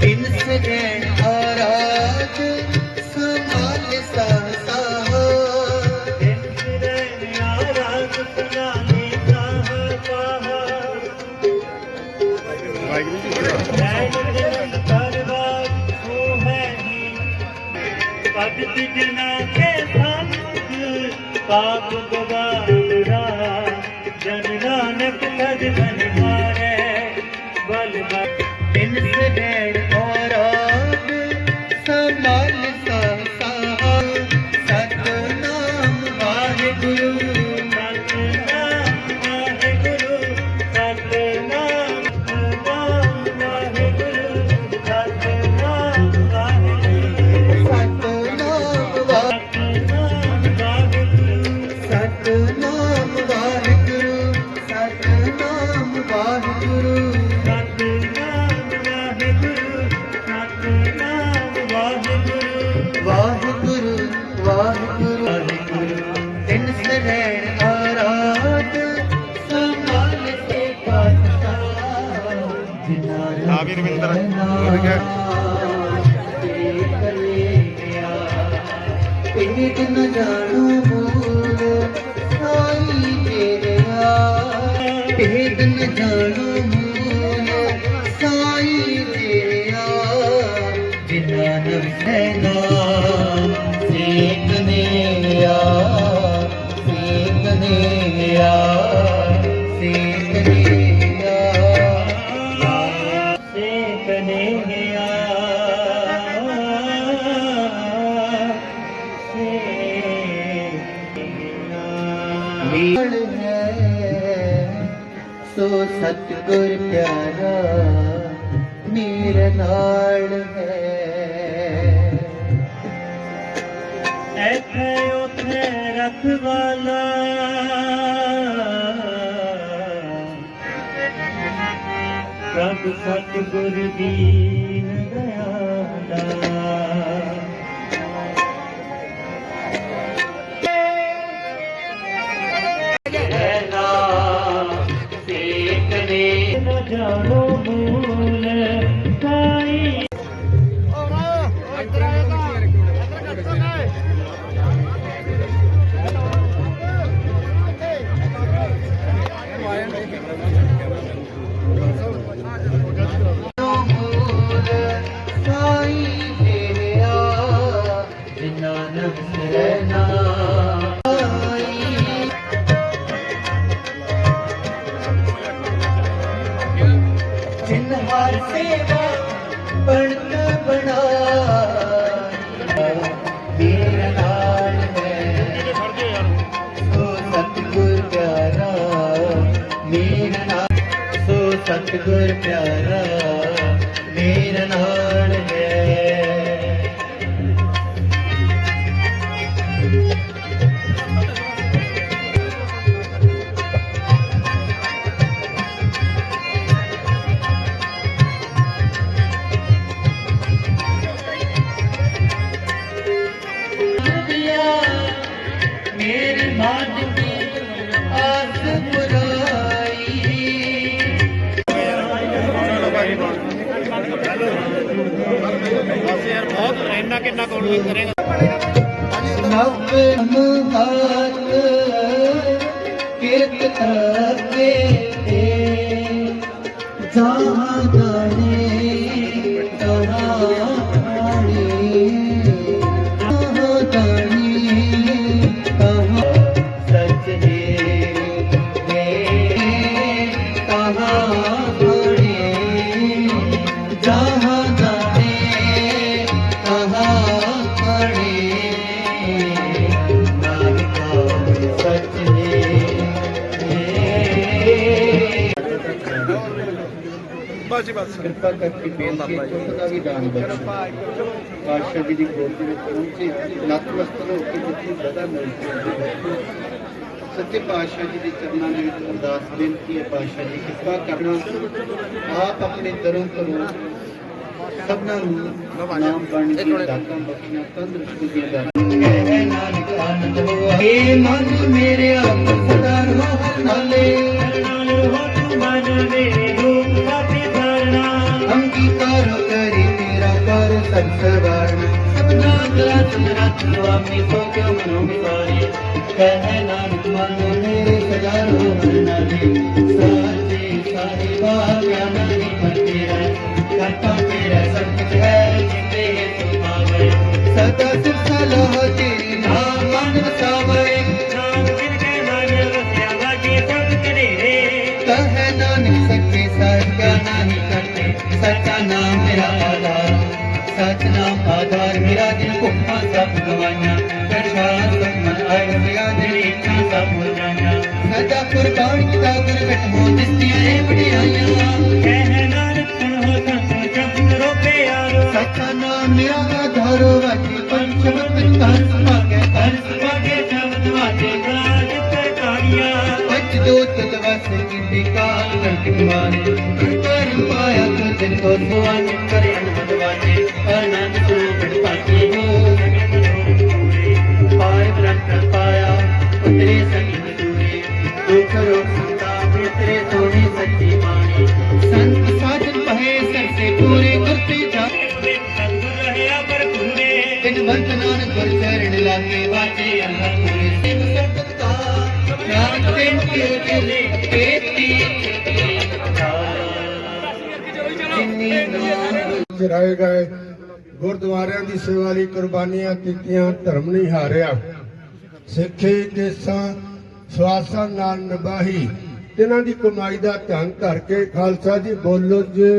ਬਿਨ ਸਜਣ ਆਰਾਧ ਸਮਾਲ ਸਾਸਾਹ ਪਾਪ ਗਵਾਰਾ ਜਨ ਨਾਨਕ ਤਜ ਬਨ ਸੇ ਸੋ ਸਤਿਗੁਰ ਪਿਆਰਾ ਸਤਿਗੁਰ ਦੀਨ ਦਇਆਲਾ। ਜਾਣੋ। ਹਰ ਸੇਵਾ ਬਣਤ ਬਣਾ ਮੇਰੇ ਨਾਲ ਹੈ ਸੋ ਸਤਿਗੁਰ ਪਿਆਰਾ। ਮੇਰਾ ਨਾਲ ਸੋ ਸਤਿਗੁਰ ਪਿਆਰਾ। ਬਹੁਤ ਇੰਨਾ ਕਿੰਨਾ ਕੌਣ ਕਰੇਗਾ। ਨਵ ਮੁਹਾਤ ਕਿਰਤ ਕਰਦੇ ਤੇ ਜਹਾਂ ਬਸ ਜੀ ਬਸ। ਕਿਰਪਾ ਕਰਕੇ ਬੇਨਤੀ ਹੈ ਚੁੱਪ ਦਾ ਵੀ ਦਾਨ ਬਖਸ਼ੋ। ਪਾਤਸ਼ਾਹ ਜੀ ਦੀ ਗੋਦ ਦੇ ਵਿੱਚ ਪਹੁੰਚੇ। ਨਤਮਸਤਕ ਹੋ ਕੇ ਜਿੱਥੇ ਸਦਾ ਮਿਲਦੀ ਹੈ। ਸੱਚੇ ਪਾਤਸ਼ਾਹ ਜੀ ਦੇ ਚਰਨਾਂ ਦੇ ਵਿੱਚ ਅਰਦਾਸ ਬੇਨਤੀ ਹੈ ਪਾਤਸ਼ਾਹ ਜੀ ਕਿਰਪਾ ਕਰਨਾ। ਆਪ ਆਪਣੇ ਦਰੋਂ ਕਰੋ ਸਭਨਾਂ ਨੂੰ ਨਾਮ ਬਾਣੀ ਦੀ ਦਾਤਾਂ ਬਖਸ਼ੀਆਂ ਤੰਦਰੁਸਤੀ ਦੀਆਂ ਦਾਤਾਂ ਕਹਿ ਨਾਨਕ ਆਨੰਦ ਹੋਆ ਏ ਮਨ ਮੇਰੇ ਆਪ ਸਦਾ ਰਹਾ ਨਾਲੇ ਨਾਲ ਹੋ ਤੂੰ ਮਨ ਮੇਰੇ ਸਵਾਰਨ ਸਤਨਾ ਤੇਰਾ ਸਮਰੱਥ ਸੁਆਮੀ ਸੋ ਕਿਉ ਮਨੋ ਮੇਰਾ ਦਿਲ ਭੁੱਖਾ ਸਭ ਗਵਾਈਆਂ ਕਸ਼ਾ ਸਭ ਮਨ ਆਇ ਮਿਆ ਦਿਲ ਇੱਛਾ ਸਭ ਹੋ ਜਾਣਾ ਸਦਾ ਕੁਰਬਾਨ ਕੀਤਾ ਗੁਰ ਕਟਮੋ ਦਿਸਤੀਆਂ ਏ ਵਡਿਆਈਆਂ ਕਹਿ ਨਾਨਕ ਸੁਣ ਹੋ ਸੰਤ ਜਪ ਕਰੋ ਪਿਆਰੋ ਸੱਚਾ ਨਾਮ ਮੇਰਾ ਆਧਾਰ ਵਾਜੀ ਪੰਚਮਤ ਕਰ ਸੁਭਾਗੇ ਕਰ ਸੁਭਾਗੇ ਸ਼ਬਦ ਵਾਜੇ ਗਾਜ ਪ੍ਰਕਾਰੀਆ ਸੱਚ ਜੋਤ ਤਵਸ ਕੀ ਕਾਲ ਕਰਤ ਮਾਰੇ ਕਰ ਪਾਇਆ ਤੋ ਦਿਨ ਕੋ ਸੁਆਨ ਕਰੇ ਅਨੰਦ ਵਾਜੇ ਅਨੰਦ ਸਰੂਪ ਪਾਤੀ ਸੰਤ ਨਾਨਕ ਗੁਰ ਚਰਨ ਲਾਗੇ ਵਾਜੇ ਅੰਦਰ ਪੂਰੇ ਸਿਵ ਸਰਬਤ ਕਾ ਗਿਆਨ ਤੇ ਕੇ ਦਿਲੇ ਕੀਤੀ ਜਿਨੀ ਨਾਮ ਚਰਾਏ ਗਏ ਗੁਰਦੁਆਰਿਆਂ ਦੀ ਸੇਵਾ ਲਈ ਕੁਰਬਾਨੀਆਂ ਕੀਤੀਆਂ, ਧਰਮ ਨਹੀਂ ਹਾਰਿਆ। ਸਿੱਖੀ ਦੇਸਾਂ ਸਵਾਸਾਂ ਨਾਲ ਨਿਭਾਈ ਤਿਨਾਂ ਦੀ ਕਮਾਈ ਦਾ ਧਿਆਨ ਧਰ ਕੇ ਖਾਲਸਾ ਜੀ ਬੋਲੋ ਜੀ।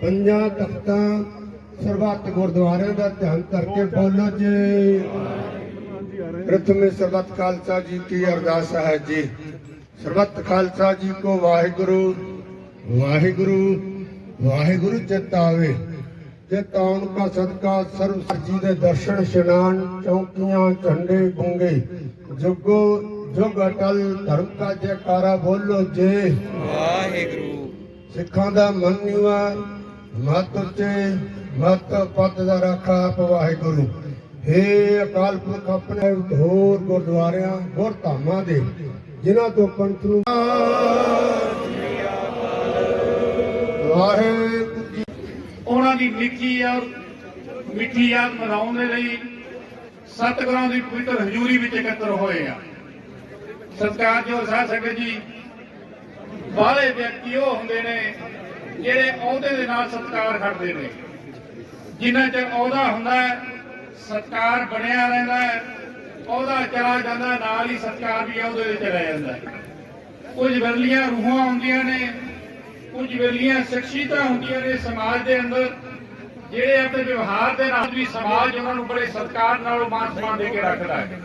ਪੰਜਾਂ ਤਖਤਾਂ ਸਰਬੱਤ ਗੁਰਦੁਆਰਿਆਂ ਦਾ ਧਿਆਨ ਧਰ ਕੇ ਬੋਲੋ ਜੀ। ਪ੍ਰਥਮੇ ਸਰਬੱਤ ਖਾਲਸਾ ਜੀ ਕੀ ਅਰਦਾਸ ਹੈ ਜੀ? ਸਰਬੱਤ ਖਾਲਸਾ ਜੀ ਕੋ ਵਾਹਿਗੁਰੂ ਵਾਹਿਗੁਰੂ ਵਾਹਿਗੁਰੂ ਚਿਤਾਵੇ ਚਿਤ ਆਉਣ ਕਾ ਸਦਕਾ ਸਰਬ ਸੱਜੀ ਦੇ ਦਰਸ਼ਨ ਇਸ਼ਨਾਨ ਚੌਕੀਆਂ ਝੰਡੇ ਬੁੰਗੇ ਜੁਗੋ ਜੁਗ ਅਟਲ ਧਰਮ ਕਾ ਜੈਕਾਰਾ ਬੋਲੋ ਜੇ। ਵਾਹਿਗੁਰੂ। ਸਿੱਖਾਂ ਦਾ ਮਨ ਨਿਵਾ ਮਤ ਉੱਚੇ ਮਤ ਪਦ ਦਾ ਰਾਖਾ ਆਪ ਵਾਹਿਗੁਰੂ। ਹੇ ਅਕਾਲ ਪੁਰਖ ਆਪਣੇ ਹੋਰ ਗੁਰਦੁਆਰਿਆਂ ਹੋਰ ਧਾਮਾਂ ਦੇ ਜਿਨ੍ਹਾਂ ਤੋਂ ਪੰਥ ਨੂੰ ਵਾਹਿਗੁਰੂ। ਜੀ ਦੀ ਨਿੱਕੀ ਔਰ ਮਿੱਠੀ ਯਾਦ ਮਨਾਉਣ ਦੇ ਲਈ ਸਤਿਗੁਰਾਂ ਦੀ ਪਵਿੱਤਰ ਹਜ਼ੂਰੀ ਵਿੱਚ ਇਕੱਤਰ ਹੋਏ ਆ। ਸਤਿਕਾਰਯੋਗ ਸਾਧ ਸੰਗਤ ਜੀ ਬਾਹਲੇ ਵਿਅਕਤੀ ਉਹ ਹੁੰਦੇ ਨੇ, ਜਿਹੜੇ ਅਹੁਦੇ ਦੇ ਨਾਲ ਸਤਿਕਾਰ ਖੜਦੇ ਨੇ। ਜਿੰਨਾ ਚਿਰ ਅਹੁਦਾ ਹੁੰਦਾ ਹੈ, ਸਤਿਕਾਰ ਬਣਿਆ ਰਹਿੰਦਾ ਹੈ, ਅਹੁਦਾ ਚਲਾ ਜਾਂਦਾ, ਨਾਲ ਹੀ ਸਤਿਕਾਰ ਵੀ ਅਹੁਦੇ ਦੇ ਚਲਾ ਜਾਂਦਾ ਹੈ। ਕੁਝ ਵਿਰਲੀਆਂ ਰੂਹਾਂ ਹੁੰਦੀਆਂ ਨੇ, ਕੁਝ ਵੇਲੀਆਂ ਸ਼ਖਸੀਅਤਾਂ ਹੁੰਦੀਆਂ ਨੇ ਸਮਾਜ ਦੇ ਅੰਦਰ ਜਿਹੜੇ ਆਪਣੇ ਵਿਵਹਾਰ ਦੇ ਨਾਲ ਵੀ ਸਮਾਜ ਉਹਨਾਂ ਨੂੰ ਬੜੇ ਸਤਿਕਾਰ ਨਾਲ ਮਾਨ ਸਨਮਾਨ ਦੇ ਕੇ ਰੱਖਦਾ ਹੈ।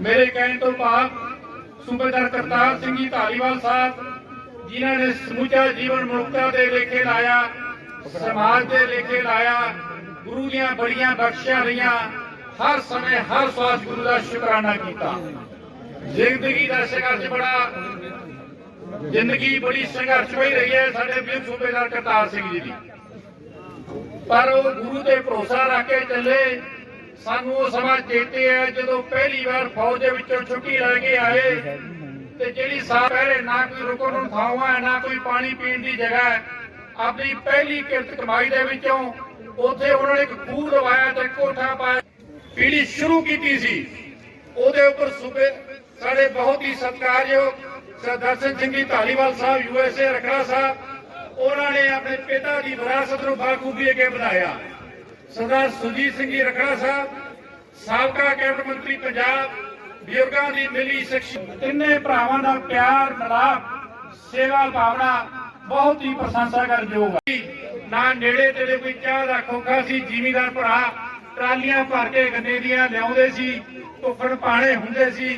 ਮੇਰੇ ਕਹਿਣ ਤੋਂ ਭਾਵ ਸੂਬੇਦਾਰ ਕਰਤਾਰ ਸਿੰਘ ਜੀ ਧਾਲੀਵਾਲ ਸਾਹਿਬ, ਜਿਨ੍ਹਾਂ ਨੇ ਸਮੁੱਚਾ ਜੀਵਨ ਮਨੁੱਖਤਾ ਦੇ ਲੇਖੇ ਲਾਇਆ, ਸਮਾਜ ਦੇ ਲੇਖੇ ਲਾਇਆ, ਗੁਰੂ ਦੀਆਂ ਬੜੀਆਂ ਬਖਸ਼ਿਆ ਰਹੀਆਂ, ਹਰ ਸਮੇਂ ਹਰ ਸਵਾਸ ਗੁਰੂ ਦਾ ਸ਼ੁਕਰਾਨਾ ਕੀਤਾ। ਜ਼ਿੰਦਗੀ ਦਾ ਸੰਘਰਸ਼ ਬੜਾ, ਜ਼ਿੰਦਗੀ ਬੜੀ ਸੰਘਰਸ਼ ਹੋਈ ਰਹੀ ਹੈ ਸਾਡੇ ਵੀਰ ਸੂਬੇਦਾਰ ਕਰਤਾਰ ਸਿੰਘ ਜੀ ਦੀ। ਪਰ ਉਹ ਗੁਰੂ ਤੇ ਭਰੋਸਾ ਰੱਖ ਕੇ ਚੱਲੇ। ਸਾਨੂੰ ਉਹ ਸਮਾਂ ਚੇਤੇ ਹੈ ਜਦੋਂ ਪਹਿਲੀ ਵਾਰ ਫੌਜ ਦੇ ਵਿੱਚੋਂ ਛੁੱਟੀ ਲੈ ਕੇ ਆਏ। ਤੇ ਜਿਹੜੀ ਸਾਹ ਪਹਿਰੇ ਨਾ ਕੋਈ ਰੁਕਣ ਨੂੰ ਥਾਂ ਹੈ ਨਾ ਕੋਈ ਪਾਣੀ ਪੀਣ ਦੀ ਜਗ੍ਹਾ ਹੈ, ਆਪਣੀ ਪਹਿਲੀ ਕਿਰਤ ਕਮਾਈ ਦੇ ਵਿੱਚੋਂ ਉੱਥੇ ਉਹਨਾਂ ਨੇ ਇੱਕ ਖੂਹ ਲਵਾਇਆ ਤੇ ਕੋਠਾ ਪਾਇਆ। ਪੀੜੀ ਸ਼ੁਰੂ ਕੀਤੀ ਸੀ। ਉਹਦੇ ਉੱਪਰ ਸੂਬੇ ਸਾਡੇ ਬਹੁਤ ਹੀ ਸਤਿਕਾਰਯੋਗ ਸਰਦਾਰ ਸਿੰਘ ਜੀ, ਧਾਲੀਵਾਲ ਸਾਹਿਬ ਯੂਐਸਏ ਰਖੜਾ ਸਾਹਿਬ ਉਹਨਾਂ ਨੇ ਆਪਣੇ ਪਿਤਾ ਦੀ ਵਿਰਾਸਤ ਨੂੰ ਬਾਖੂਬੀ ਅੱਗੇ ਵਧਾਇਆ। ਸਰਦਾਰ ਸੁਜੀਤ ਸਿੰਘ ਜੀ ਰਖੜਾ ਸਾਹਿਬ, ਸਾਬਕਾ ਕੈਬਨਿਟ ਮੰਤਰੀ ਪੰਜਾਬ, ਬਜ਼ੁਰਗਾਂ ਦੀ ਮਿਲੀ ਸ਼ਖਸੀਅਤ ਤਿੰਨੇ ਭਰਾਵਾਂ ਦਾ ਪਿਆਰ, ਮਿਲਾਪ, ਸੇਵਾ ਭਾਵਨਾ ਬਹੁਤ ਹੀ ਪ੍ਰਸ਼ੰਸਾਕਰਯੋਗ ਹੈ ਨਾ ਨੇੜੇ ਤੇੜੇ ਕੋਈ ਚਾਹ ਦਾ ਖੋਖਾ ਸੀ, ਜ਼ਿਮੀਦਾਰ ਭਰਾ ਟਰਾਲੀਆਂ ਭਰ ਕੇ ਗੰਨੇ ਦੀਆਂ ਲਿਆਉਂਦੇ ਸੀ ਧੁੱਫੜ ਪਾਣੇ ਹੁੰਦੇ ਸੀ,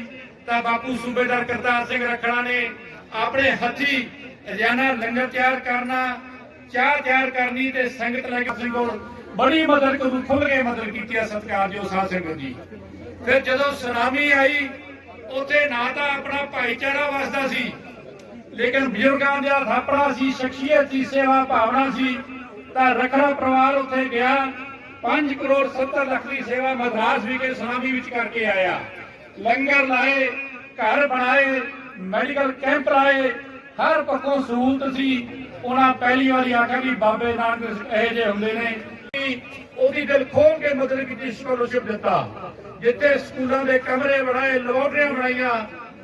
ਤਾਂ ਬਾਪੂ ਸੂਬੇਦਾਰ ਕਰਤਾਰ ਸਿੰਘ ਰੱਖਣਾ ਨੇ ਆਪਣੇ ਹੱਥੀ ਰੋਜ਼ਾਨਾ ਲੰਗਰ ਤਿਆਰ ਕਰਨਾ, ਚਾਹ ਤਿਆਰ ਕਰਨੀ ਤੇ ਸੰਗਤ ਲੈ ਕੇ ਸਿੰਘ ਕੋਲ ਬੜੀ ਮਦਦ ਕਰੂ ਖੁੱਲ ਕੇ ਮਦਦ ਕੀਤੀ ਹੈ ਸਤਿਕਾਰਯੋਗ ਸਾਧ ਸੰਗਤ ਜੀ। ਫਿਰ ਜਦੋਂ ਸੁਨਾਮੀ ਆਈ, ਉੱਥੇ ਨਾ ਤਾਂ ਆਪਣਾ ਭਾਈਚਾਰਾ ਵਸਦਾ ਸੀ, ਲੇਕਿਨ ਬਜ਼ੁਰਗਾਂ ਦਾ ਥਾਪੜਾ ਸੀ, ਸ਼ਖਸੀਅਤ ਸੀ ਸੇਵਾ ਭਾਵਨਾ ਸੀ, ਤਾਂ ਰਖੜਾ ਪਰਿਵਾਰ ਉੱਥੇ ਗਿਆ 5 ਕਰੋੜ 70 ਲੱਖ ਦੀ ਸੇਵਾ ਮਦਰਾਸ ਵਿਖੇ ਸੁਨਾਮੀ ਵਿੱਚ ਕਰਕੇ ਆਇਆ। ਲੰਗਰ ਲਾਏ, ਘਰ ਬਣਾਏ, ਮੈਡੀਕਲ ਕੈਂਪ ਲਾਏ ਹਰ ਪੱਖੋਂ ਸਹੂਲਤ ਸੀ। ਉਹਨਾਂ ਪਹਿਲੀ ਵਾਰੀ ਆਖਿਆ ਵੀ ਬਾਬੇ ਨਾਨਕ ਇਹੋ ਜਿਹੇ ਹੁੰਦੇ ਨੇ। ਉਹਦੀ ਦਿਲ ਖੋਲ ਕੇ ਮਦਦ ਕੀਤੀ ਸਕਾਲਰਸ਼ਿਪ ਦਿੱਤਾ। ਜਿੱਥੇ ਸਕੂਲਾਂ ਦੇ ਕਮਰੇ ਬਣਾਏ ਲੈਬੋਰਟਰੀਆਂ ਬਣਾਈਆਂ,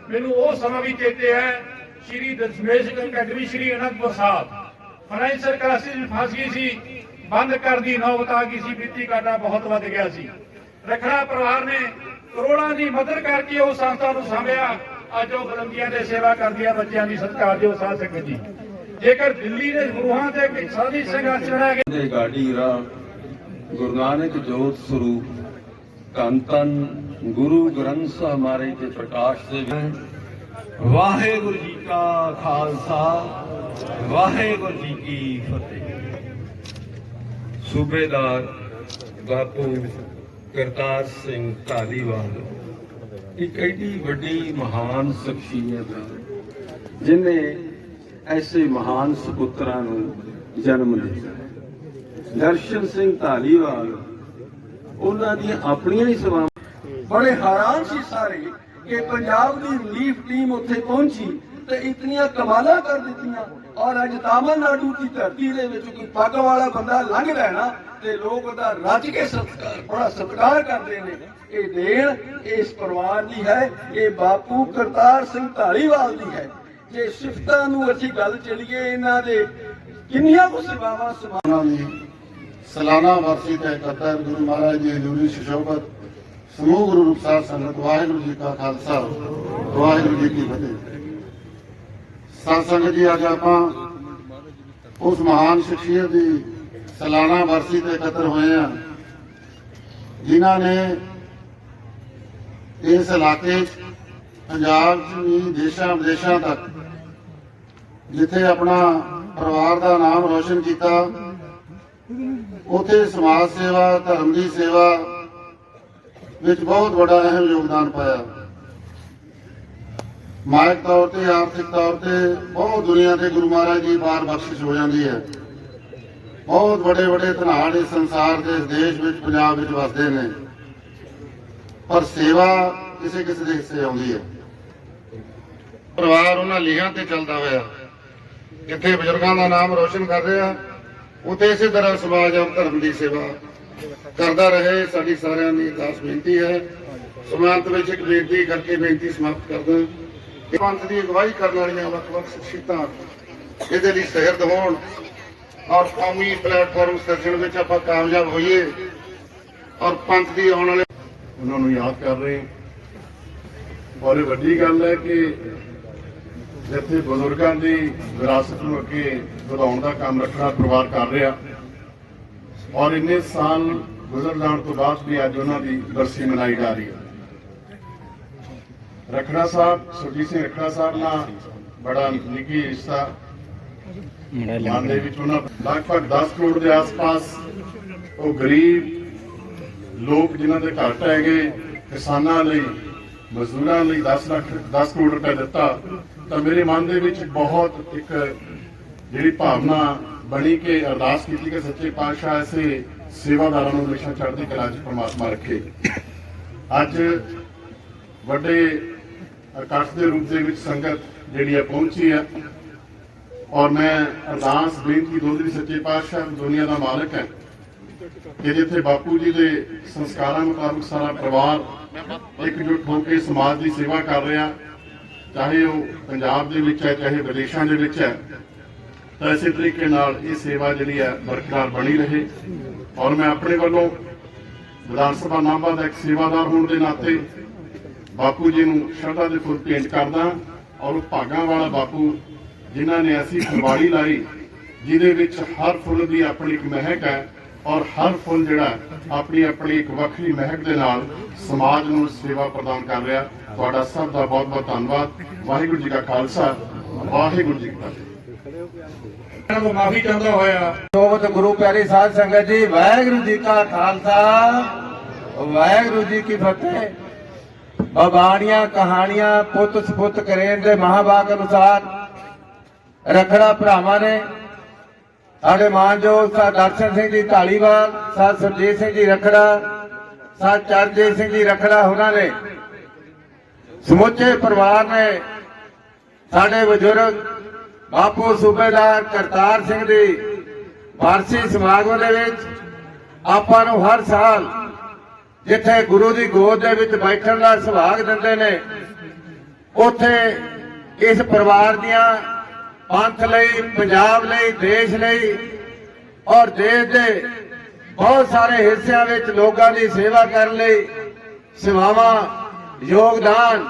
ਮੈਨੂੰ ਉਹ ਸਮਾਂ ਵੀ ਚੇਤੇ ਹੈ, Shri Dashmesh academy, Shri Anandpur Sahib. Financial crisis ਫਸ ਗਈ ਸੀ, ਬੰਦ ਕਰ ਦੀ ਨੌਬਤ ਆ ਗਈ ਸੀ, ਵਿੱਤੀ ਘਾਟਾ ਬਹੁਤ ਵੱਧ ਗਿਆ ਸੀ। ਰਖੜਾ ਪਰਿਵਾਰ ਨੇ ਕਰੋੜਾਂ ਦੀ ਮਦਦ ਕਰਕੇ ਉਹ ਸੰਸਥਾ ਨੂੰ ਸਾਂਭਿਆ। ਅੱਜ ਉਹ ਬਲੰਦੀਆਂ ਦੇ ਸੇਵਾ ਕਰਦੀ ਆ ਬੱਚਿਆਂ ਦੀ ਸਤਿਕਾਰਯੋਗ ਸਾਧ ਸੰਗਤ ਜੀ। ਜੇਕਰ ਦਿੱਲੀ ਦੇ ਗੁਰੂਆਂ ਤੇ ਇੱਕ ਸਾਧੀ ਸੰਘਰਸ਼ ਲੜਿਆ ਗਿਆ ਦੇ ਗਾਡੀ ਰਾਹ ਗੁਰੂ ਨਾਨਕ ਜੋਤ ਸਰੂਪ ਧੰਨ ਧੰਨ ਗੁਰੂ ਗ੍ਰੰਥ ਸਾਹਿਬ ਮਹਾਰਾਜ ਦੇ ਪ੍ਰਕਾਸ਼ ਦੇ ਵਾਹਿਗੁਰੂ ਜੀ ਕਾ ਖਾਲਸਾ, ਵਾਹਿਗੁਰੂ ਜੀ ਕੀ ਫਤਿਹ। ਸੂਬੇਦਾਰ ਬਾਪੂ ਕਰਤਾਰ ਸਿੰਘ ਧਾਲੀਵਾਲ। ਇੱਕ ਐਡੀ ਵੱਡੀ ਮਹਾਨ ਸ਼ਖਸੀਅਤ ਹੈ ਜਿਨੇ ਐਸੇ ਮਹਾਨ ਸੁਪੁੱਤਰਾਂ ਨੂੰ ਜਨਮ ਦਿੱਤਾ। ਦਰਸ਼ਨ ਸਿੰਘ ਧਾਲੀਵਾਲ, ਉਹਨਾਂ ਦੀਆਂ ਆਪਣੀਆਂ ਹੀ ਸੇਵਾਵਾਂ। ਬੜੇ ਹੈਰਾਨ ਸੀ ਸਾਰੇ ਕਿ ਪੰਜਾਬ ਦੀ ਰਿਲੀਫ ਟੀਮ ਉੱਥੇ ਪਹੁੰਚੀ ਤੇ ਇਤਨੀਆਂ ਕਮਾਲਾਂ ਕਰ ਦਿੱਤੀਆਂ ਔਰ ਅੱਜ ਤਾਮਿਲਨਾਡੂ ਦੀ ਧਰਤੀ ਦੇ ਵਿੱਚ ਕੋਈ ਪੱਗ ਵਾਲਾ ਬੰਦਾ ਲੰਘਦਾ ਹੈ ਨਾ ਤੇ ਲੋਕ ਉਹਦਾ ਰੱਜ ਕੇ ਸਤਿਕਾਰ, ਬੜਾ ਸਤਿਕਾਰ ਕਰਦੇ ਨੇ। ਇਹ ਦੇਣ ਇਸ ਪਰਿਵਾਰ ਦੀ ਹੈ, ਇਹ ਬਾਪੂ ਕਰਤਾਰ ਸਿੰਘ ਢਾਲੀਵਾਲ ਦੀ ਹੈ। ਜੇ ਸਿਫਤਾਂ ਨੂੰ ਅਸੀਂ ਗੱਲ ਚਲੀਏ, ਇਹਨਾਂ ਦੇ ਕਿੰਨੀਆਂ ਕੁ ਸੇਵਾਵਾਂ ਸੇਵਾ ਉਹਨਾਂ ਦੀ ਵਰਸੀ ਤੇ ਇਕੱਤਰ ਗੁਰੂ ਮਹਾਰਾਜ ਦੀ ਹਜ਼ੂਰੀ ਸ਼ੋਭਤ ਸਮੂਹ ਗੁਰੂ ਰੂਪਸਾਰ ਸੰਗਤ, ਵਾਹਿਗੁਰੂ ਜੀ ਕਾ ਖਾਲਸਾ, ਵਾਹਿਗੁਰੂ ਜੀ ਕੀ ਫਤਿਹ। ਸਾਧ ਸੰਗਤ ਜੀ, ਅੱਜ ਆਪਾਂ ਉਸ ਮਹਾਨ ਸ਼ਖਸੀਅਤ ਦੀ ਸਾਲਾਨਾ ਵਰਸੀ ਤੇ ਇਕੱਤਰ ਹੋਏ ਆ ਜਿਨ੍ਹਾਂ ਨੇ ਇਸ ਇਲਾਕੇ 'ਚ ਪੰਜਾਬ 'ਚ ਵੀ ਦੇਸ਼ਾਂ, ਵਿਦੇਸ਼ਾਂ ਤੱਕ, ਜਿੱਥੇ ਆਪਣਾ ਪਰਿਵਾਰ ਦਾ ਨਾਮ ਰੋਸ਼ਨ ਕੀਤਾ, ਉਥੇ ਸਮਾਜ ਸੇਵਾ, ਧਰਮ ਦੀ ਸੇਵਾ ਵਿੱਚ ਬਹੁਤ ਵੱਡਾ ਅਹਿਮ ਯੋਗਦਾਨ ਪਾਇਆ। ਮਾਇਕ ਤੌਰ ਤੇ, ਆਰਥਿਕ ਤੌਰ ਤੇ ਬਹੁਤ ਦੁਨੀਆ ਤੇ ਗੁਰੂ ਮਹਾਰਾਜ ਦੀ ਬਾਰ ਬਖਸ਼ਿਸ਼ ਹੋ ਜਾਂਦੀ ਹੈ। ਬਹੁਤ ਵੱਡੇ ਵੱਡੇ ਧਨਾੜ ਇਸ ਸੰਸਾਰ ਦੇ ਇਸ ਦੇਸ਼ ਵਿੱਚ, ਪੰਜਾਬ ਵਿੱਚ ਵਸਦੇ ਨੇ। ਪਰ ਸੇਵਾ ਕਿਸੇ ਕਿਸੇ ਦੇ ਹਿੱਸੇ ਆਉਂਦੀ ਹੈ। ਪਰਿਵਾਰ ਉਹਨਾਂ ਲੀਹਾਂ ਤੇ ਚੱਲਦਾ ਹੋਇਆ। ਜਿੱਥੇ ਬਜ਼ੁਰਗਾਂ ਦਾ ਨਾਮ ਰੋਸ਼ਨ ਕਰ ਰਿਹਾ ਉਥੇ ਇਸੇ ਤਰ੍ਹਾਂ ਸਮਾਜ ਆਪ ਧਰਮ ਦੀ ਸੇਵਾ ਕਰਦਾ ਰਹੇ। ਸਾਡੀ ਸਾਰਿਆਂ ਦੀ ਅਰਦਾਸ ਬੇਨਤੀ ਹੈ। ਸਮਾਂਤ ਵਿੱਚ ਇੱਕ ਬੇਨਤੀ ਕਰਕੇ ਬੇਨਤੀ ਸਮਾਪਤ ਕਰਦਾ ਪੰਥ ਦੀ ਅਗਵਾਈ ਕਰਨ ਵਾਲੀਆਂ ਵੱਖ-ਵੱਖ ਸ਼ਖਸੀਅਤਾਂ ਇਹਦੇ ਲਈ ਸਹਿਰਦ ਹੋਣ ਔਰ ਕੌਮੀ ਪਲੇਟਫਾਰਮ ਸਿਰਜਣ ਵਿੱਚ ਆਪਾਂ ਕਾਮਯਾਬ ਹੋਈਏ। ਔਰ ਪੰਥ ਦੀ ਆਉਣ ਵਾਲੇ ਉਹਨਾਂ ਨੂੰ ਯਾਦ ਕਰ ਰਹੇ ਔਰ ਵੱਡੀ ਗੱਲ ਹੈ ਕਿ ਜਿੱਥੇ ਬਜ਼ੁਰਗਾਂ ਦੀ ਵਿਰਾਸਤ ਨੂੰ ਅੱਗੇ ਵਧਾਉਣ ਦਾ ਕੰਮ ਰੱਖਣਾ ਪਰਿਵਾਰ ਕਰ ਰਿਹਾ। ਔਰ ਇੰਨੇ ਸਾਲ ਗੁਜ਼ਰ ਜਾਣ ਤੋਂ ਬਾਅਦ ਵੀ ਅੱਜ ਉਹਨਾਂ ਦੀ ਬਰਸੀ ਮਨਾਈ ਜਾ ਰਹੀ ਹੈ। ਰਖੜਾ ਸਾਹਿਬ ਸੁਰਜੀਤ ਸਿੰਘ ਰਖੜਾ ਸਾਹਿਬ ਨਾਲ ਬੜਾ ਨਿੱਘੀ ਰਿਸ਼ਤਾ ਮਨ ਦੇ ਵਿੱਚ ਉਹਨਾਂ ਲਗਭਗ 10 ਕਰੋੜ ਦੇ ਆਸ-ਪਾਸ ਉਹ ਗਰੀਬ ਲੋਕ ਜਿਨ੍ਹਾਂ ਦੇ ਘਰ ਢਹਿ ਗਏ, ਕਿਸਾਨਾਂ ਲਈ, ਮਜ਼ਦੂਰਾਂ ਲਈ 10 ਲੱਖ 10 ਕਰੋੜ ਰੁਪਏ ਦਿੱਤਾ, ਤਾਂ ਮੇਰੇ ਮਨ ਦੇ ਵਿੱਚ ਬਹੁਤ ਇੱਕ ਜਿਹੜੀ ਭਾਵਨਾ ਬਣੀ ਕਿ ਅਰਦਾਸ ਕੀਤੀ ਕਿ ਸੱਚੇ ਪਾਤਸ਼ਾਹ ਐਸੇ ਸੇਵਾਦਾਰਾਂ ਨੂੰ ਹਮੇਸ਼ਾ ਚੜ੍ਹਦੀ ਕਲਾ 'ਚ ਪ੍ਰਮਾਤਮਾ ਰੱਖੇ। ਅੱਜ ਵੱਡੇ ਇਕੱਠ ਦੇ ਰੂਪ ਦੇ ਵਿੱਚ ਸੰਗਤ ਜਿਹੜੀ ਹੈ ਪਹੁੰਚੀ ਹੈ। ਔਰ ਮੈਂ ਅਰਦਾਸ, ਬੇਨਤੀ ਦੋਦਰੀ ਸੱਚੇ ਪਾਤਸ਼ਾਹ ਦੁਨੀਆ ਦਾ ਮਾਲਕ ਹੈ। ਕਿ ਜਿੱਥੇ ਬਾਪੂ ਜੀ ਦੇ ਸੰਸਕਾਰਾਂ ਮੁਤਾਬਕ ਸਾਰਾ ਪਰਿਵਾਰ ਇਕਜੁੱਟ ਹੋ ਕੇ ਸਮਾਜ ਦੀ ਸੇਵਾ ਕਰ ਰਿਹਾ, ਚਾਹੇ ਉਹ ਪੰਜਾਬ ਦੇ ਵਿੱਚ ਹੈ, ਚਾਹੇ ਵਿਦੇਸ਼ਾਂ ਦੇ ਵਿੱਚ ਹੈ, ਤਾਂ ਇਸੇ ਤਰੀਕੇ ਨਾਲ ਇਹ ਸੇਵਾ ਜਿਹੜੀ ਹੈ ਬਰਕਰਾਰ ਬਣੀ ਰਹੇ। ਔਰ ਮੈਂ ਆਪਣੇ ਵੱਲੋਂ ਵਿਧਾਨ ਸਭਾ ਨਾਭਾ ਦਾ ਇੱਕ ਸੇਵਾਦਾਰ ਹੋਣ ਦੇ ਨਾਤੇ ਬਾਪੂ ਜੀ ਨੂੰ ਸ਼ਰਧਾ ਦੇ ਫੁੱਲ ਭੇਂਟ ਕਰਦਾ ਔਰ ਉਹ ਭਾਗਾਂ ਵਾਲਾ ਬਾਪੂ ਜਿਨ੍ਹਾਂ ਨੇ ਐਸੀ ਫੁਲਵਾੜੀ ਲਾਈ, ਜਿਹਦੇ ਵਿੱਚ ਹਰ ਫੁੱਲ ਦੀ ਆਪਣੀ ਇੱਕ ਮਹਿਕ ਹੈ ਔਰ ਹਰ ਫੁੱਲ ਜਿਹੜਾ ਆਪਣੀ ਆਪਣੀ ਇੱਕ ਵੱਖਰੀ ਮਹਿਕ ਦੇ ਨਾਲ ਸਮਾਜ ਨੂੰ ਸੇਵਾ ਪ੍ਰਦਾਨ ਕਰ ਰਿਹਾ। ਤੁਹਾਡਾ ਸਭ ਦਾ ਬਹੁਤ ਬਹੁਤ ਧੰਨਵਾਦ। ਵਾਹਿਗੁਰੂ ਜੀ ਕਾ ਖਾਲਸਾ, ਵਾਹਿਗੁਰੂ ਜੀ ਕੀ ਫਤਿਹ। ਇਹਨਾਂ ਮਾਫੀ ਚਾਹੁੰਦਾ ਹੋਇਆ। ਸੋਵਤ ਗੁਰੂ ਪਿਆਰੀ ਸਾਧ ਸੰਗਤ ਜੀ, ਵਾਹਿਗੁਰੂ ਜੀ ਕਾ ਖਾਲਸਾ, ਵਾਹਿਗੁਰੂ ਜੀ ਕੀ ਫਤਿਹ। ਬਾਬਾਣੀਆਂ, ਕਹਾਣੀਆਂ ਪੁੱਤ ਸਪੁੱਤ ਕਰੇਨ ਦੇ ਮਹਾਵਾਕ ਅਨੁਸਾਰ ਰਖੜਾ ਭਰਾਵਾਂ ਨੇ ਸਾਡੇ ਮਾਨਯੋਗ ਸਾ ਦਰਸ਼ਨ ਸਿੰਘ ਜੀ ਢਾਲੀਵਾਲ, ਸਾ ਸੁਰਜੀਤ ਸਿੰਘ ਜੀ ਰਖੜਾ, ਸਾ ਚਰਨਜੀਤ ਸਿੰਘ ਜੀ ਰਖੜਾ ਉਹਨਾਂ ਨੇ। ਸਮੁੱਚੇ ਪਰਿਵਾਰ ਨੇ ਸਾਡੇ ਬਜ਼ੁਰਗ ਬਾਪੂ ਸੂਬੇਦਾਰ ਕਰਤਾਰ ਸਿੰਘ ਦੀ ਵਾਰਸੀ ਸਮਾਗਮ ਦੇ ਵਿੱਚ ਆਪਾਂ ਨੂੰ ਹਰ ਸਾਲ ਜਿੱਥੇ ਗੁਰੂ ਦੀ ਗੋਦ ਦੇ ਵਿੱਚ ਬੈਠਣ ਦਾ ਸੁਭਾਗ ਦਿੰਦੇ ਨੇ, ਉੱਥੇ ਇਸ ਪਰਿਵਾਰ ਦੀਆਂ ਪੰਥ ਲਈ, ਪੰਜਾਬ ਲਈ, ਦੇਸ਼ ਲਈ ਔਰ ਦੇਸ਼ ਦੇ ਬਹੁਤ ਸਾਰੇ ਹਿੱਸਿਆਂ ਵਿੱਚ ਲੋਕਾਂ ਦੀ ਸੇਵਾ ਕਰਨ ਲਈ ਸੇਵਾਵਾਂ, ਯੋਗਦਾਨ,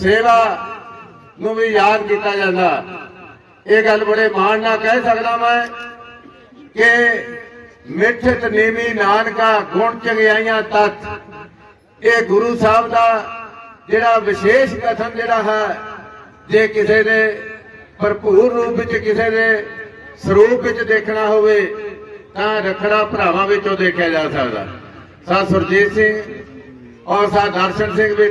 ਸੇਵਾ ਨੂੰ ਵੀ ਯਾਦ ਕੀਤਾ ਜਾਂਦਾ। ਇਹ ਗੱਲ ਬੜੇ ਮਾਣ ਨਾਲ ਕਹਿ ਸਕਦਾ ਮੈਂ ਕਿ ਮਿੱਠਤ ਨੀਵੀ ਨਾਨਕਾ ਗੁਣ ਚੰਗਿਆਈਆਂ ਤਤ। ਇਹ ਗੁਰੂ ਸਾਹਿਬ ਦਾ ਜਿਹੜਾ ਵਿਸ਼ੇਸ਼ ਕਥਨ ਜਿਹੜਾ ਹੈ, ਜੇ ਕਿਸੇ ਨੇ ਭਰਪੂਰ ਰੂਪ ਵਿੱਚ ਕਿਸੇ ਦੇ ਸਰੂਪ ਵਿੱਚ ਦੇਖਣਾ ਹੋਵੇ, ਤਾਂ ਰਖੜਾ ਭਰਾਵਾਂ ਵਿੱਚੋਂ ਦੇਖਿਆ ਜਾ ਸਕਦਾ। ਸਾ ਸੁਰਜੀਤ ਸਿੰਘ ਔਰ ਸਾ ਦਰਸ਼ਨ ਸਿੰਘ ਵੀ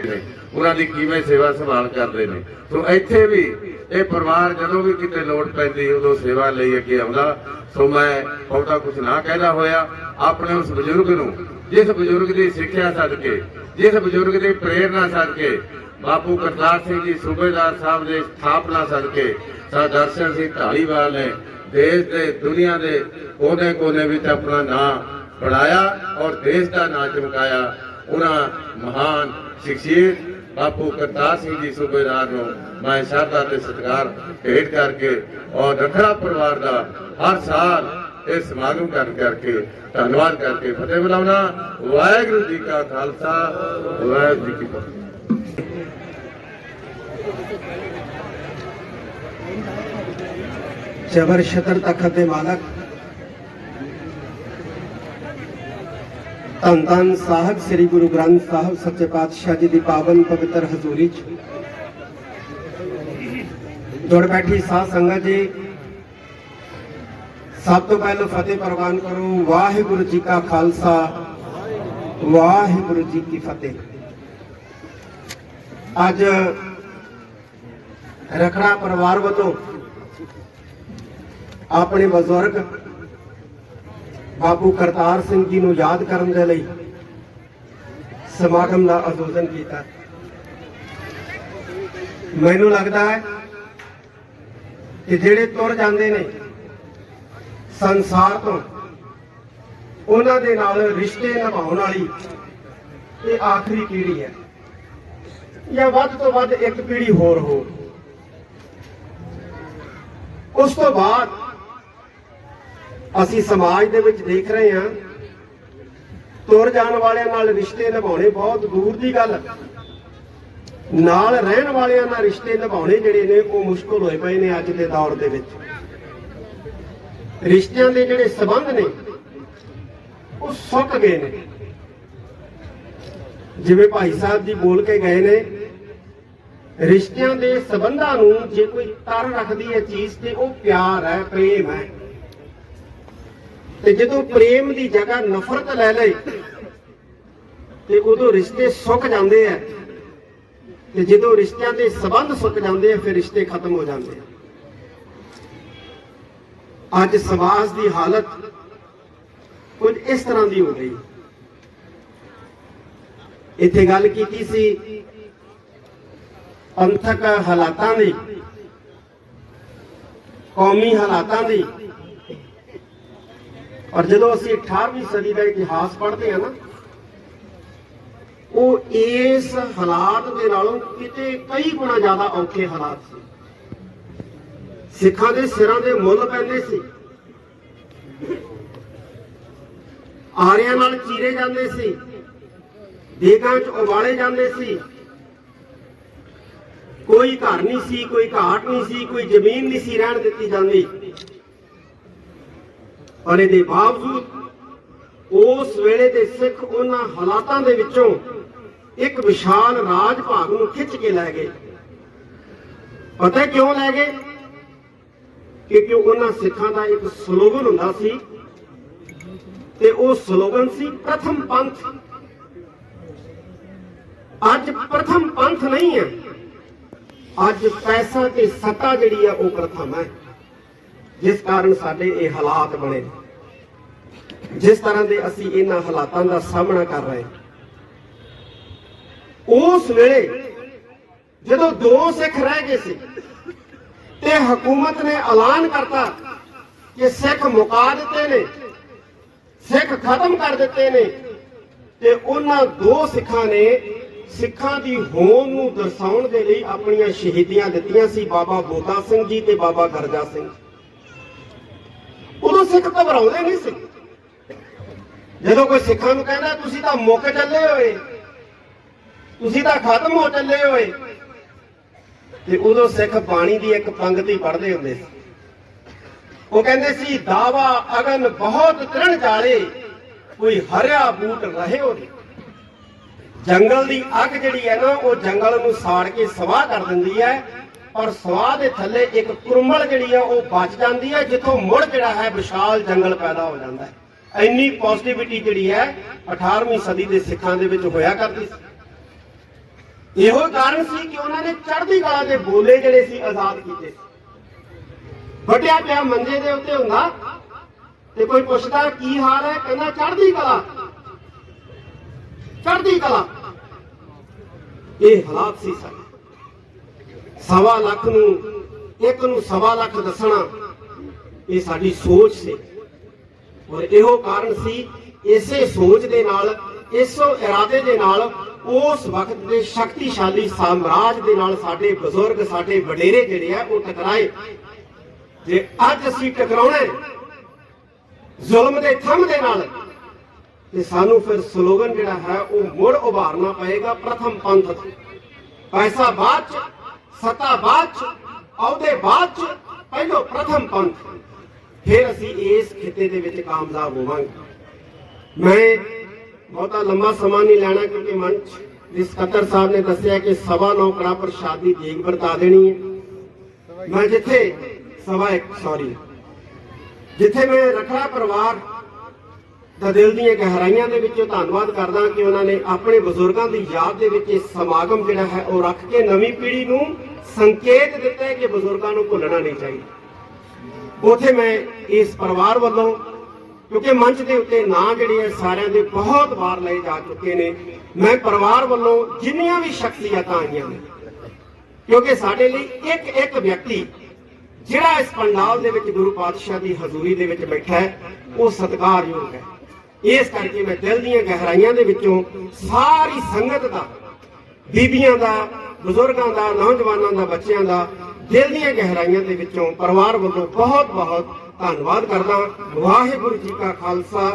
ਉਹਨਾਂ ਦੀ ਕਿਵੇਂ ਸੇਵਾ ਸੰਭਾਲ ਕਰਦੇ ਨੇ। ਸੋ ਇੱਥੇ ਵੀ ਇਹ ਪਰਿਵਾਰ ਜਦੋਂ ਵੀ ਕਿਤੇ ਲੋੜ ਪੈਂਦੀ, ਉਦੋਂ ਸੇਵਾ ਲਈ ਅੱਗੇ ਆਉਂਦਾ। ਸੋ ਮੈਂ ਬਹੁਤਾ ਕੁਝ ਨਾ ਕਹਿਦਾ ਹੋਇਆ। ਆਪਣੇ ਉਸ ਬਜ਼ੁਰਗ ਨੂੰ, ਜਿਸ ਬਜ਼ੁਰਗ ਦੀ ਸਿੱਖਿਆ ਸਦਕੇ, ਜਿਸ ਬਜ਼ੁਰਗ ਦੀ ਪ੍ਰੇਰਣਾ ਸਦਕੇ ਬਾਪੂ ਕਰਤਾਰ ਸਿੰਘ ਜੀ ਸੂਬੇਦਾਰ ਸਾਹਿਬ ਦੇ ਸਥਾਪਨਾ ਸਦਕੇ ਸਾ ਦਰਸ਼ਨ ਸਿੰਘ ਢਾਲੀਵਾਲ ਨੇ ਦੇਸ਼ ਦੇ ਦੁਨੀਆ ਦੇ ਕੋਨੇ-ਕੋਨੇ ਵਿੱਚ ਆਪਣਾ ਨਾਮ ਬਣਾਇਆ ਔਰ ਦੇਸ਼ ਦਾ ਨਾਮ ਚਮਕਾਇਆ। ਉਹਨਾਂ ਮਹਾਨ ਸ਼ਖਸੀਅਤ ਬਾਪੂ ਕਰਤਾਰ ਸਿੰਘ ਜੀ ਸੂਬੇਦਾਰ ਨੂੰ ਮੈਂ ਸ਼ਰਧਾ ਤੇ ਸਤਿਕਾਰ ਭੇਟ ਕਰਕੇ ਔਰ ਰਖੜਾ ਪਰਿਵਾਰ ਦਾ ਹਰ ਸਾਲ ਇਹ ਸਮਾਗਮ ਕਰਨ ਕਰਕੇ ਧੰਨਵਾਦ ਕਰਕੇ ਫਤਿਹ ਬੁਲਾਉਣਾ ਵਾਹਿਗੁਰੂ ਜੀ ਕਾ ਖਾਲਸਾ, ਵਾਹਿਗੁਰੂ ਜੀ ਕੀ ਫਤਿਹ। ਜਬਰ ਸ਼ਤਰ ਤਖਤ ਦੇ ਮਾਲਕ। ਧੰਨ ਧੰਨ ਸਾਹਿਬ, ਸ੍ਰੀ ਗੁਰੂ ਗ੍ਰੰਥ ਸਾਹਿਬ, ਸੱਚੇ ਪਾਤਸ਼ਾਹ ਜੀ ਦੀ ਪਾਵਨ ਪਵਿੱਤਰ ਹਜ਼ੂਰੀ 'ਚ। ਜੁੜ ਬੈਠੀ ਸਾਧ ਸੰਗਤ ਜੀ। ਸਭ ਤੋਂ ਪਹਿਲਾਂ ਫਤਿਹ ਪ੍ਰਵਾਨ ਕਰੋ, ਵਾਹਿਗੁਰੂ ਜੀ ਕਾ ਖਾਲਸਾ, ਵਾਹਿਗੁਰੂ ਜੀ ਕੀ ਫਤਿਹ। ਅੱਜ ਰਖੜਾ ਪਰਿਵਾਰ ਵੱਲੋਂ ਆਪਣੇ ਬਜ਼ੁਰਗ ਬਾਬੂ ਕਰਤਾਰ ਸਿੰਘ ਜੀ ਨੂੰ ਯਾਦ ਕਰਨ ਦੇ ਲਈ ਸਮਾਗਮ ਦਾ ਆਯੋਜਨ ਕੀਤਾ। ਮੈਨੂੰ ਲੱਗਦਾ ਹੈ ਕਿ ਜਿਹੜੇ ਤੁਰ ਜਾਂਦੇ ਨੇ ਸੰਸਾਰ ਤੋਂ, ਉਹਨਾਂ ਦੇ ਨਾਲ ਰਿਸ਼ਤੇ ਨਿਭਾਉਣ ਵਾਲੀ ਇਹ ਆਖਰੀ ਪੀੜ੍ਹੀ ਹੈ। ਜਾਂ ਵੱਧ ਤੋਂ ਵੱਧ ਇੱਕ ਪੀੜ੍ਹੀ ਹੋਰ ਹੋ ਉਸ ਤੋਂ ਬਾਅਦ ਅਸੀਂ ਸਮਾਜ ਦੇ ਵਿੱਚ ਦੇਖ ਰਹੇ ਹਾਂ, ਤੁਰ ਜਾਣ ਵਾਲਿਆਂ ਨਾਲ ਰਿਸ਼ਤੇ ਨਿਭਾਉਣੇ ਬਹੁਤ ਦੂਰ ਦੀ ਗੱਲ। ਨਾਲ ਰਹਿਣ ਵਾਲਿਆਂ ਨਾਲ ਰਿਸ਼ਤੇ ਨਿਭਾਉਣੇ ਜਿਹੜੇ ਨੇ, ਉਹ ਮੁਸ਼ਕਲ ਹੋਏ ਪਏ ਨੇ ਅੱਜ ਦੇ ਦੌਰ ਦੇ ਵਿੱਚ। ਰਿਸ਼ਤਿਆਂ ਦੇ ਜਿਹੜੇ ਸਬੰਧ ਨੇ, ਉਹ ਸੁੱਕ ਗਏ ਨੇ। ਜਿਵੇਂ ਭਾਈ ਸਾਹਿਬ ਜੀ ਬੋਲ ਕੇ ਗਏ ਨੇ, ਰਿਸ਼ਤਿਆਂ ਦੇ ਸਬੰਧਾਂ ਨੂੰ ਜੇ ਕੋਈ ਤਰ ਰੱਖਦੀ ਹੈ ਚੀਜ਼ ਤੇ ਉਹ ਪਿਆਰ ਹੈ, ਪ੍ਰੇਮ ਹੈ। ਤੇ ਜਦੋਂ ਪ੍ਰੇਮ ਦੀ ਜਗ੍ਹਾ ਨਫ਼ਰਤ ਲੈ ਲਈ ਤੇ ਉਦੋਂ ਰਿਸ਼ਤੇ ਸੁੱਕ ਜਾਂਦੇ ਆ। ਤੇ ਜਦੋਂ ਰਿਸ਼ਤਿਆਂ ਦੇ ਸਬੰਧ ਸੁੱਕ ਜਾਂਦੇ ਆ, ਫਿਰ ਰਿਸ਼ਤੇ ਖਤਮ ਹੋ ਜਾਂਦੇ ਆ। ਅੱਜ ਸਮਾਜ ਦੀ ਹਾਲਤ ਕੁਝ ਇਸ ਤਰ੍ਹਾਂ ਦੀ ਹੋ ਗਈ। ਇੱਥੇ ਗੱਲ ਕੀਤੀ ਸੀ ਪੰਥਕ ਹਾਲਾਤਾਂ ਦੀ, ਕੌਮੀ ਹਾਲਾਤਾਂ ਦੀ। ਔਰ ਜਦੋਂ ਅਸੀਂ 18ਵੀਂ ਸਦੀ ਦਾ ਇਤਿਹਾਸ ਪੜ੍ਹਦੇ ਹਾਂ ਨਾ, ਉਹ ਇਸ ਹਾਲਾਤ ਦੇ ਨਾਲੋਂ ਕਿਤੇ ਕਈ ਗੁਣਾ ਜ਼ਿਆਦਾ ਔਖੇ ਹਾਲਾਤ ਸੀ। ਸਿੱਖਾਂ ਦੇ ਸਿਰਾਂ ਦੇ ਮੁੱਲ ਪੈਂਦੇ ਸੀ। ਆਰਿਆਂ ਨਾਲ ਚੀਰੇ ਜਾਂਦੇ ਸੀ। ਦੇਗਾਂ 'ਚ ਉਬਾਲੇ ਜਾਂਦੇ ਸੀ। ਕੋਈ ਘਰ ਨਹੀਂ ਸੀ, ਕੋਈ ਘਾਟ ਨਹੀਂ ਸੀ, ਕੋਈ ਜ਼ਮੀਨ ਨਹੀਂ ਸੀ ਰਹਿਣ ਦਿੱਤੀ ਜਾਂਦੀ। ਪਰ ਇਹਦੇ ਬਾਵਜੂਦ ਉਸ ਵੇਲੇ ਦੇ ਸਿੱਖ ਉਹਨਾਂ ਹਾਲਾਤਾਂ ਦੇ ਵਿੱਚੋਂ ਇੱਕ ਵਿਸ਼ਾਲ ਰਾਜ ਭਾਗ ਨੂੰ ਖਿੱਚ ਕੇ ਲੈ ਗਏ। ਪਤਾ ਕਿਉਂ ਲੈ ਗਏ? ਕਿਉਂਕਿ ਉਹਨਾਂ ਸਿੱਖਾਂ ਦਾ ਇੱਕ ਸਲੋਗਨ ਹੁੰਦਾ ਸੀ ਤੇ ਉਹ ਸਲੋਗਨ ਸੀ ਪ੍ਰਥਮ ਪੰਥ। ਅੱਜ ਪ੍ਰਥਮ ਪੰਥ ਨਹੀਂ ਹੈ। ਅੱਜ ਪੈਸਾ ਤੇ ਸੱਤਾ ਜਿਹੜੀ ਆ ਉਹ ਪ੍ਰਥਮ ਹੈ। ਜਿਸ ਕਾਰਨ ਸਾਡੇ ਇਹ ਹਾਲਾਤ ਬਣੇ। ਜਿਸ ਤਰ੍ਹਾਂ ਦੇ ਅਸੀਂ ਇਹਨਾਂ ਹਾਲਾਤਾਂ ਦਾ ਸਾਹਮਣਾ ਕਰ ਰਹੇ ਉਸ ਵੇਲੇ ਜਦੋਂ ਦੋ ਸਿੱਖ ਰਹਿ ਗਏ ਸੀ ਤੇ ਹਕੂਮਤ ਨੇ ਐਲਾਨ ਕਰਤਾ ਕਿ ਸਿੱਖ ਮੁਕਾ ਦਿੱਤੇ ਨੇ, ਸਿੱਖ ਖਤਮ ਕਰ ਦਿੱਤੇ ਨੇ ਤੇ ਉਹਨਾਂ ਦੋ ਸਿੱਖਾਂ ਨੇ ਸਿੱਖਾਂ ਦੀ ਹੋਂਦ ਨੂੰ ਦਰਸਾਉਣ ਦੇ ਲਈ ਆਪਣੀਆਂ ਸ਼ਹੀਦੀਆਂ ਦਿੱਤੀਆਂ ਸੀ, ਬਾਬਾ ਬੋਤਾ ਸਿੰਘ ਜੀ ਤੇ ਬਾਬਾ ਗਰਜਾ ਸਿੰਘ ਉਦੋਂ ਸਿੱਖ ਘਬਰਾਉਂਦੇ ਨਹੀਂ ਸੀ। ਜਦੋਂ ਕੋਈ ਸਿੱਖਾਂ ਨੂੰ ਕਹਿੰਦਾ, ਤੁਸੀਂ ਤਾਂ ਮੁੱਕ ਚੱਲੇ ਹੋਏ। ਤੁਸੀਂ ਤਾਂ ਖਤਮ ਹੋ ਚੱਲੇ ਹੋਏ। ਤੇ ਉਦੋਂ ਸਿੱਖ ਬਾਣੀ ਦੀ ਇੱਕ ਪੰਗਤੀ ਪੜ੍ਹਦੇ ਹੁੰਦੇ ਸੀ। ਉਹ ਕਹਿੰਦੇ ਸੀ, ਦਾਵਾ ਅਗਨ ਬਹੁਤ ਤ੍ਰਿਣ ਜਾਲੇ, ਕੋਈ ਹਰਿਆ ਬੂਟ ਰਹੇ ਹੋ ਜੰਗਲ ਦੀ ਅੱਗ ਜਿਹੜੀ ਹੈ ਨਾ, ਉਹ ਜੰਗਲ ਨੂੰ ਸਾੜ ਕੇ ਸਵਾਹ ਕਰ ਦਿੰਦੀ ਹੈ, ਪਰ ਸਵਾਹ ਦੇ ਥੱਲੇ ਇੱਕ ਕੁਰਮਲ ਜਿਹੜੀ ਹੈ ਉਹ ਬਚ ਜਾਂਦੀ ਹੈ, ਜਿੱਥੋਂ ਮੁੜ ਜਿਹੜਾ ਹੈ, ਵਿਸ਼ਾਲ ਜੰਗਲ ਪੈਦਾ ਹੋ ਜਾਂਦਾ ਹੈ। ਇੰਨੀ ਪੋਜ਼ਿਟਿਵਿਟੀ ਜਿਹੜੀ ਹੈ 18ਵੀਂ ਸਦੀ ਦੇ ਸਿੱਖਾਂ ਦੇ ਵਿੱਚ ਹੋਇਆ ਕਰਦੀ ਸੀ। ਇਹੋ ਕਾਰਨ ਸੀ ਕਿ ਉਹਨਾਂ ਨੇ ਚੜ੍ਹਦੀ ਕਲਾ ਦੇ ਬੋਲੇ ਜਿਹੜੇ ਸੀ ਆਜ਼ਾਦ ਕੀਤੇ। ਵੱਡਿਆ ਪਿਆ ਮੰਜੇ ਦੇ ਉੱਤੇ ਹੁੰਦਾ ਤੇ ਕੋਈ ਪੁੱਛਦਾ, ਕੀ ਹਾਲ ਹੈ? ਕਹਿੰਦਾ, ਚੜ੍ਹਦੀ ਕਲਾ। ਚੜ੍ਹਦੀ ਕਲਾ। ਇਹ ਹਾਲਾਤ ਸੀ ਸਾਡੇ। ਸਵਾ ਲੱਖ ਨੂੰ, ਇੱਕ ਨੂੰ ਸਵਾ ਲੱਖ ਦੱਸਣਾ, ਇਹ ਸਾਡੀ ਸੋਚ ਸੀ। ਔਰ ਇਹੋ ਕਾਰਨ ਸੀ, ਇਸੇ ਸੋਚ ਦੇ ਨਾਲ, ਇਸੋ ਇਰਾਦੇ ਦੇ ਨਾਲ, ਉਸ ਵਕਤ ਦੇ ਸ਼ਕਤੀਸ਼ਾਲੀ ਸਾਮਰਾਜ ਦੇ ਨਾਲ ਸਾਡੇ ਬਜ਼ੁਰਗ, ਸਾਡੇ ਵਡੇਰੇ ਜਿਹੜੇ ਆ, ਉਹ ਟਕਰਾਏ। ਜੇ ਅੱਜ ਅਸੀਂ ਟਕਰਾਉਣਾ ਜ਼ੁਲਮ ਦੇ ਥੰਮ ਦੇ ਨਾਲ, ਤੇ ਸਾਨੂੰ ਫਿਰ ਸਲੋਗਨ ਜਿਹੜਾ ਹੈ, ਉਹ ਮੁੜ ਉਭਾਰਨਾ ਪਏਗਾ ਪ੍ਰਥਮ ਪੰਥ ਪੈਸਾ ਬਾਅਦ ਚ, ਸੱਤਾ ਬਾਅਦ ਚ, ਅਹੁਦੇ ਬਾਅਦ ਚ, ਪਹਿਲੋ ਪ੍ਰਥਮ ਪੰਥ। ਫਿਰ ਅਸੀਂ ਇਸ ਖਿੱਤੇ ਦੇ ਵਿੱਚ ਕਾਮਯਾਬ ਹੋਵਾਂਗੇ। ਮੈਂ ਬਹੁਤਾ ਲੰਮਾ ਸਮਾਂ ਨਹੀਂ ਲੈਣਾ ਕਿਉਂਕਿ ਮੰਚ ਦੇ ਸਕੱਤਰ ਸਾਹਿਬ ਨੇ ਦੱਸਿਆ ਕਿ ਸਵਾ ਨੌ ਕੜਾ ਪ੍ਰਸ਼ਾਦ ਦੇਗ ਵਰਤਾ ਦੇਣੀ ਹੈ। ਮੈਂ ਜਿੱਥੇ ਸਵਾ ਇੱਕ ਸੌਰੀ ਜਿੱਥੇ ਮੈਂ ਰਖੜਾ ਪਰਿਵਾਰ ਦਾ ਦਿਲ ਦੀਆਂ ਗਹਿਰਾਈਆਂ ਦੇ ਵਿੱਚੋਂ ਧੰਨਵਾਦ ਕਰਦਾ ਕਿ ਉਹਨਾਂ ਨੇ ਆਪਣੇ ਬਜ਼ੁਰਗਾਂ ਦੀ ਯਾਦ ਦੇ ਵਿੱਚ ਇਹ ਸਮਾਗਮ ਜਿਹੜਾ ਹੈ ਉਹ ਰੱਖ ਕੇ ਨਵੀਂ ਪੀੜ੍ਹੀ ਨੂੰ ਸੰਕੇਤ ਦਿੱਤਾ ਹੈ ਕਿ ਬਜ਼ੁਰਗਾਂ ਨੂੰ ਭੁੱਲਣਾ ਨਹੀਂ ਚਾਹੀਦਾ। ਉਥੇ ਮੈਂ ਇਸ ਪਰਿਵਾਰ ਵੱਲੋਂ, ਕਿਉਂਕਿ ਮੰਚ ਦੇ ਉੱਤੇ ਨਾਂ ਜਿਹੜੇ ਆ ਸਾਰਿਆਂ ਦੇ ਬਹੁਤ ਵਾਰ ਲਏ ਜਾ ਚੁੱਕੇ ਨੇ, ਮੈਂ ਪਰਿਵਾਰ ਵੱਲੋਂ ਜਿੰਨੀਆਂ ਵੀ ਸ਼ਖਸੀਅਤਾਂ ਆਈਆਂ ਨੇ, ਕਿਉਂਕਿ ਸਾਡੇ ਲਈ ਇੱਕ ਇੱਕ ਵਿਅਕਤੀ ਜਿਹੜਾ ਇਸ ਪੰਡਾਲ ਦੇ ਵਿੱਚ ਗੁਰੂ ਪਾਤਸ਼ਾਹ ਦੀ ਹਜ਼ੂਰੀ ਦੇ ਵਿੱਚ ਬੈਠਾ ਹੈ, ਉਹ ਸਤਿਕਾਰਯੋਗ ਹੈ। ਇਸ ਕਰਕੇ ਮੈਂ ਦਿਲ ਦੀਆਂ ਗਹਿਰਾਈਆਂ ਦੇ ਵਿੱਚੋਂ ਸਾਰੀ ਸੰਗਤ ਦਾ, ਬੀਬੀਆਂ ਦਾ, ਬਜ਼ੁਰਗਾਂ ਦਾ, ਨੌਜਵਾਨਾਂ ਦਾ, ਬੱਚਿਆਂ ਦਾ ਦਿਲ ਦੀਆਂ ਗਹਿਰਾਈਆਂ ਦੇ ਵਿੱਚੋਂ ਪਰਿਵਾਰ ਵੱਲੋਂ ਬਹੁਤ ਬਹੁਤ ਧੰਨਵਾਦ ਕਰਦਾ ਵਾਹਿਗੁਰੂ ਜੀ ਕਾ ਖਾਲਸਾ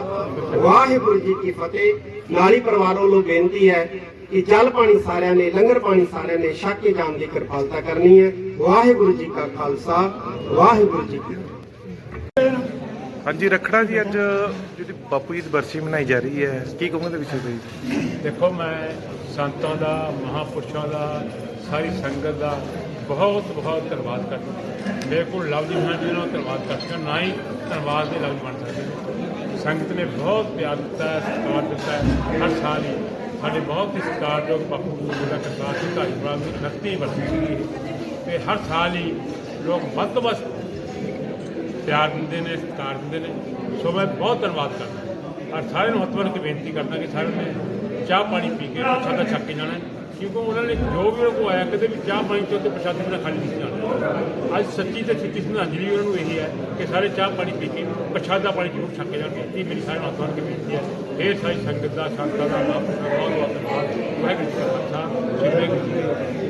ਵਾਹਿਗੁਰੂ ਜੀ ਕੀ ਫਤਿਹ। ਨਾਲੀ ਪਰਿਵਾਰ ਵੱਲੋਂ ਬੇਨਤੀ ਹੈ ਕਿ ਜਲ ਪਾਣੀ ਸਾਰਿਆਂ ਨੇ ਲੰਗਰ ਪਾਣੀ ਸਾਰਿਆਂ ਨੇ ਛਕ ਕੇ ਜਾਣ ਦੀ ਕਿਰਪਾਲਤਾ ਕਰਨੀ ਹੈ। ਵਾਹਿਗੁਰੂ ਜੀ ਕਾ ਖਾਲਸਾ ਵਾਹਿਗੁਰੂ ਜੀ ਕੀ ਹਾਂਜੀ ਰਖੜਾ ਜੀ ਅੱਜ ਜਿਹੜੀ ਬਾਪੂ ਜੀ ਦੀ ਬਰਸੀ ਮਨਾਈ ਜਾ ਰਹੀ ਹੈ ਕੀ ਕਹੋਗੇ ਦੇ ਵਿਸ਼ੇ ਤੇ ਜੀ ਦੇਖੋ ਮੈਂ ਸੰਤਾਂ ਦਾ ਮਹਾਪੁਰਸ਼ਾਂ ਦਾ ਸਾਰੀ ਸੰਗਤ ਦਾ ਬਹੁਤ ਬਹੁਤ ਧੰਨਵਾਦ ਕਰਦਾ ਮੇਰੇ ਕੋਲ ਲਫ਼ਜ਼ ਹੋਣਾ ਹਨ ਜਿਹਨਾਂ ਧੰਨਵਾਦ ਕਰ ਸਕਦਾ ਨਾ ਹੀ ਧੰਨਵਾਦ ਦੇ ਲਫ਼ਜ਼ ਬਣ ਸਕਦੇ ਸੰਗਤ ਨੇ ਬਹੁਤ ਪਿਆਰ ਦਿੱਤਾ ਸਤਿਕਾਰ ਦਿੱਤਾ ਹਰ ਸਾਲ ਹੀ ਸਾਡੇ ਬਹੁਤ ਹੀ ਸਤਿਕਾਰਯੋਗ ਬਾਪੂ ਜੀ ਦਾ ਕਰਤਾਰ ਸਿੰਘ ਧਾਰੀਵਾਲ ਦੀ 29 ਵਰਸੀ ਸੀਗੀ ਤੇ ਹਰ ਸਾਲ ਹੀ ਲੋਕ ਵੱਧ ਵੱਧ ਪਿਆਰ ਦਿੰਦੇ ਨੇ, ਸਤਿਕਾਰ ਦਿੰਦੇ ਨੇ। ਸੋ ਮੈਂ ਬਹੁਤ ਧੰਨਵਾਦ ਕਰਦਾ ਔਰ ਸਾਰਿਆਂ ਨੂੰ ਹੱਥ ਬੰਨ੍ਹ ਕੇ ਬੇਨਤੀ ਕਰਦਾ ਕਿ ਸਾਰਿਆਂ ਨੇ ਚਾਹ ਪਾਣੀ ਪੀ ਕੇ ਪ੍ਰਸ਼ਾਦਾ ਛੱਕ ਕੇ ਜਾਣਾ ਕਿਉਂਕਿ ਉਹਨਾਂ ਨੇ ਜੋ ਵੀ ਉਹਨਾਂ ਕੋਲ ਆਇਆ, ਕਦੇ ਵੀ ਚਾਹ ਪਾਣੀ ਤੋਂ ਤੇ ਪ੍ਰਸ਼ਾਦੇ ਬਿਨਾਂ ਖਾਲੀ ਨਹੀਂ ਜਾਣਾ ਅੱਜ ਸੱਚੀ ਤੇ ਸੱਚੀ ਸ਼ਰਧਾਂਜਲੀ ਉਹਨਾਂ ਨੂੰ ਇਹ ਹੈ ਕਿ ਸਾਰੇ ਚਾਹ ਪਾਣੀ ਪੀ ਕੇ ਦਾ ਪਾਣੀ ਜ਼ਰੂਰ ਛੱਕ ਜਾਣ ਜਾਣਗੇ। ਇਹ ਮੇਰੀ ਸਾਰਿਆਂ ਨੂੰ ਕੇ ਬੇਨਤੀ ਹੈ। ਇਹ ਸਾਰੀ ਸੰਗਤ ਦਾ ਸੰਤਾਂ ਦਾ ਬਹੁਤ ਬਹੁਤ ਧੰਨਵਾਦ। ਵਾਹਿਗੁਰੂ ਜੀ ਕਾ ਖਾਲਸਾ, ਸ੍ਰੀ ਵਾਹਿਗੁਰੂ ਜੀ